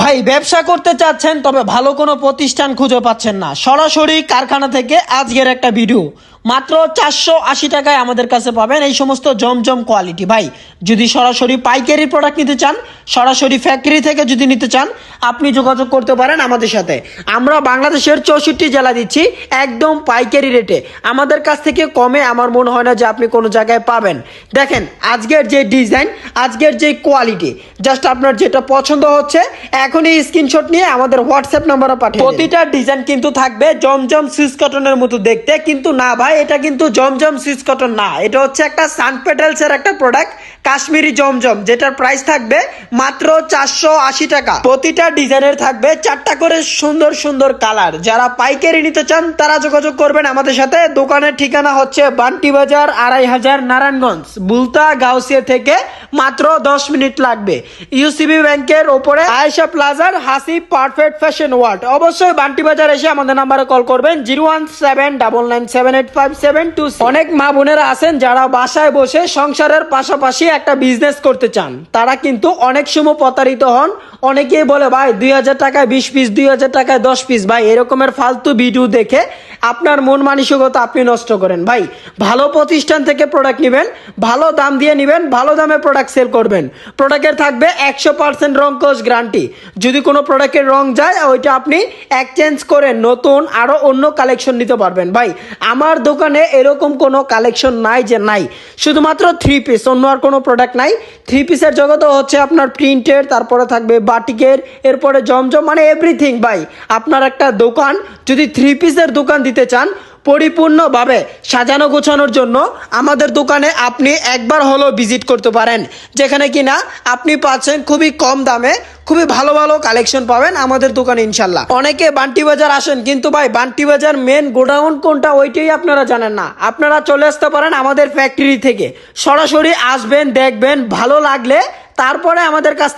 ভাই, ব্যবসা করতে চাচ্ছেন, তবে ভালো কোনো প্রতিষ্ঠান খুঁজে পাচ্ছেন না। সরাসরি কারখানা থেকে আজকের একটা ভিডিও। মাত্র চারশো আশি টাকায় আমাদের কাছে পাবেন এই সমস্ত জমজম কোয়ালিটি ভাই, যদি সরাসরি পাইকারি প্রোডাক্ট নিতে চান সরাসরি ফ্যাক্টরি থেকে যদি নিতে চান, আপনি যোগাযোগ করতে পারেন আমাদের সাথে। আমরা বাংলাদেশের চৌষট্টি জেলা দিচ্ছি, একদম পাইকারি রেটে আমাদের কাছ থেকে কমে আমার মনে হয় না যে আপনি কোনো জায়গায় পাবেন। দেখেন, আজকের যে ডিজাইন আজকের যে কোয়ালিটি জাস্ট আপনার যেটা পছন্দ হচ্ছে, এখনই স্ক্রিনশট নিয়ে আমাদের হোয়াটসঅ্যাপ নাম্বারে পাঠিয়ে প্রতিটা ডিজাইন কিন্তু থাকবে জমজম সুইস কটনের মতো দেখতে, কিন্তু না ভাই, এটা কিন্তু জমজম সুইস কটন না। এটা হচ্ছে একটা সান পেটেলস এর একটা প্রোডাক্ট কাশ্মীরি জমজম, যেটার প্রাইস থাকবে মাত্র চারশো আশি টাকা। প্রতিটা ডিজাইনের থাকবে চারটা করে সুন্দর সুন্দর কালার। যারা পাইকারি নিতে চান, তারা যোগাযোগ করবেন আমাদের সাথে। দোকানের ঠিকানা হচ্ছে বান্টি বাজার, আড়াই হাজার নারায়ণগঞ্জ, বুলতা, গাউসিয়া থেকে মাত্র দশ মিনিট লাগবে। ইউসিবি ব্যাংকের ওপরে আয়েশা প্লাজার হাসি পারফেক্ট ফ্যাশন ওয়ার্ল্ড অবশ্যই বান্টি বাজার এসে আমাদের নাম্বারে কল করবেন, zero one seven double nine seven eight five seven two অনেক মা বোনেরা আছেন যারা বাসায় বসে সংসারের পাশাপাশি একটা বিজনেস করতে চান। তারা কিন্তু অনেক সময় প্রতারিত হন। অনেকেই বলে, ভাই, দুই হাজার টাকায় বিশ পিস, দুই হাজার টাকায় দশ পিস। ভাই, এরকমের ফালতু ভিডিও দেখে আপনার মন মানসিকতা আপনি নষ্ট করেন। ভাই, ভালো প্রতিষ্ঠান থেকে প্রোডাক্ট নেবেন, ভালো দাম দিয়ে নেবেন, ভালো দামে প্রোডাক্ট সেল করবেন। প্রোডাক্টের থাকবে একশো পার্সেন্ট রং কোচ গ্যারান্টি যদি কোনো প্রোডাক্টের রং যায়, ওইটা আপনি এক্সচেঞ্জ করে নতুন আরও অন্য কালেকশন নিতে পারবেন। ভাই, আমার দোকানে এরকম কোনো কালেকশন নাই যে নাই। শুধুমাত্র থ্রি পিস অন্য আর কোনো প্রোডাক্ট নাই। থ্রি পিসের জগতে হচ্ছে আপনার প্রিন্টের তারপরে থাকবে বাটিকের, এরপরে জমজম মানে এভরিথিং ভাই। আপনার একটা দোকান, যদি থ্রি পিসের দোকান দিতে চান, পরিপূর্ণভাবে সাজানো গোছানোর জন্য আমাদের দোকানে আপনি একবার হলো ভিজিট করতে পারেন। যেখানে কিনা আপনি পাচ্ছেন খুবই কম দামে, খুবই ভালো ভালো কালেকশন পাবেন আমাদের দোকানে ইনশাল্লাহ। অনেকে বান্টি বাজার আসেন, কিন্তু ভাই বান্টি বাজার মেন গোডাউন কোনটা ওইটাই আপনারা জানেন না। আপনারা চলে আসতে পারেন আমাদের ফ্যাক্টরি থেকে। সরাসরি আসবেন, দেখবেন, ভালো লাগলে তারপরে আমাদের কাছ